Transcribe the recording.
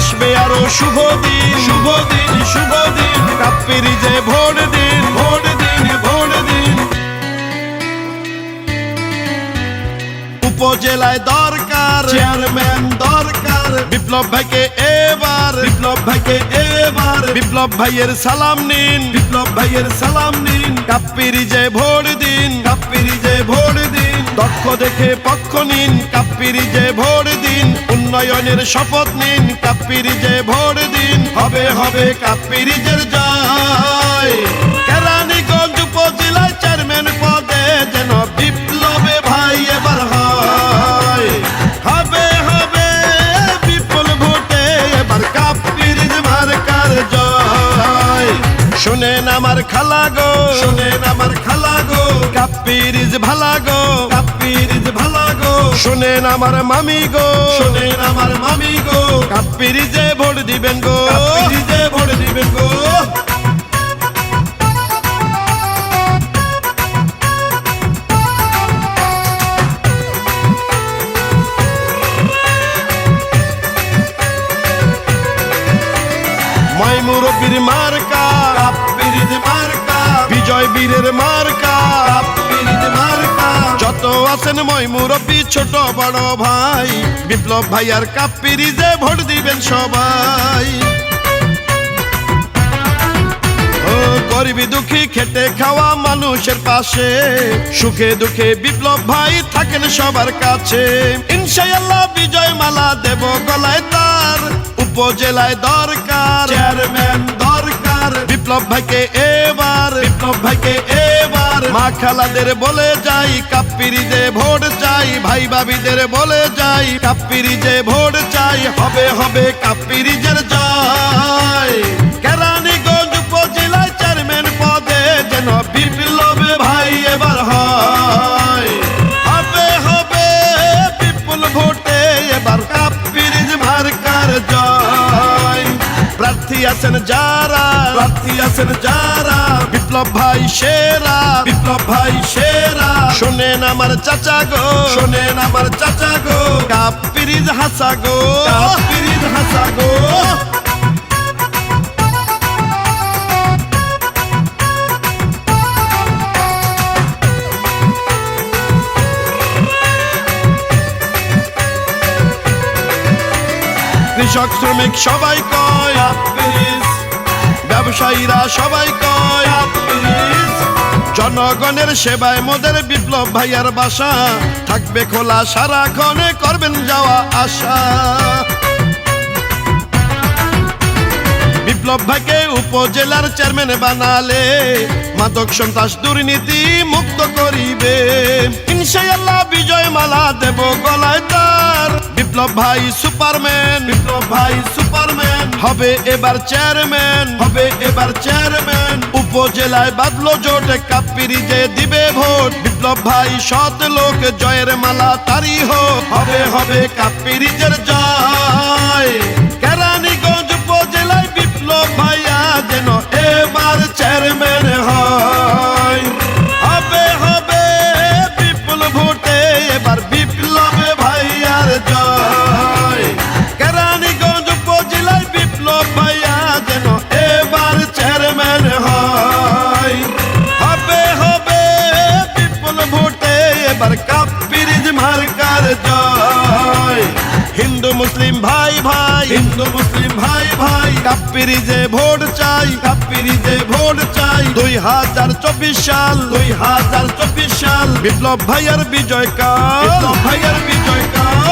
শুভ দিন। শুভ দিন শুভ দিন। কাপ্পিরি যে ভোট দিন। ভোট দিন ভোট দিন। উপজেলায় দরকার। চেয়ারম্যান দরকার। বিপ্লব ভাইকে এবার। বিপ্লব ভাইকে এবার। বিপ্লব ভাইয়ের সালাম নিন। বিপ্লব ভাইয়ের সালাম নিন। কাপ্পিরি যে ভোট দিন। কাপ্পিরি যে ভোট দিন। দক্ষ দেখে পক্ষ নিন, কাপ্পিরি যে ভোট দিন। উন্নয়নের শপথ নিন, কাপ্পিরি যে ভোট দিন। হবে হবে কাপ্পিরিজের জয়। কেরানীগঞ্জ উপজেলায় চেয়ারম্যান পদে যেন বিপ্লবে ভাই এবার হয়। হবে হবে বিপুল ভোটে এবার কাপ্পিরিজ মার্কার জয়। শুনেন আমার খালা গো শুনেন আমার খালা গো কাপ্পিরিজ ভালা গো কাপ্পিরিজ ভালা গো। শুনেন আমার মামি গো। শুনেন আমার মামি গো। কাপ্পিরিজে ভোট দিবেন গো। কাপ্পিরিজে ভোট দিবেন গো। ময়মুরব্বীর মার্কা। কাপ্পিরিজ মার্কা। বিজয় বীরের মার্কা। আছেন ময়মুরব্বী ছোট বড় ভাই। বিপ্লব ভাই আর কাপ্পিরিজে ভোট দিবেন সবাই। গরিবি দুঃখী খেটে খাওয়া মানুষের পাশে। সুখে দুঃখে বিপ্লব ভাই থাকেন সবার কাছে। ইনশাআল্লাহ বিজয় মালা দেব গলায় তার। উপজেলায় দরকার চেয়ারম্যান দরকার। বিপ্লব ভাইকে এবার মা খালাদের বলে যাই কাপ্পিরিজে ভোট চাই, ভাই ভাবিদের বলে যাই কাপ্পিরিজে ভোট চাই, হবে হবে কাপ্পিরিজের জয়। কেরানীগঞ্জ উপজেলায় চেয়ারম্যান যেন ভাই এবার হয়। হবে হবে ভোটে এবার প্রার্থী আছেন যারা প্রার্থী আছেন যারা? বিপ্লব ভাই সেরা। বিপ্লব ভাই সেরা। শোনেন আমার চাচা গো। শোনেন আমার চাচা গো। কাপ্পিরিজ হাসা গো। কাপ্পিরিজ হাসা গো। কৃষক শ্রমিক সবাই কয় ব্যবসায়ীরা সবাই জনগণের সেবায় মোদের বিপ্লব ভাইয়ার বাসা, থাকবে খোলা সারাক্ষণে করবেন যাওয়া আশা। বিপ্লব ভাইকে উপজেলার চেয়ারম্যান বানালে, মাদক সন্ত্রাস দুর্নীতি মুক্ত করিবে। বিজয় মালা দেব গলায় তার বিপ্লব ভাই সুপারম্যান। বিপ্লব ভাই সুপারম্যান। হবে এবার চেয়ারম্যান। হবে এবার চেয়ারম্যান। উপজেলায় বাদলো জোট কাপিরি যে দিবে ভোট। বিপ্লব ভাই সৎ লোক জয়ের মালা তারি হোক। হবে হবে কাপিরিজের জয় মুসলিম ভাই ভাই। হিন্দু মুসলিম ভাই। ভাই কাপ্পিরিজে ভোট চাই কাপ্পিরিজে ভোট চাই। দুই হাজার চব্বিশ সাল দুই হাজার চব্বিশ সাল। বিপ্লব ভাইয়ের বিজয় কাল। বিপ্লব ভাইয়ের বিজয় কাল।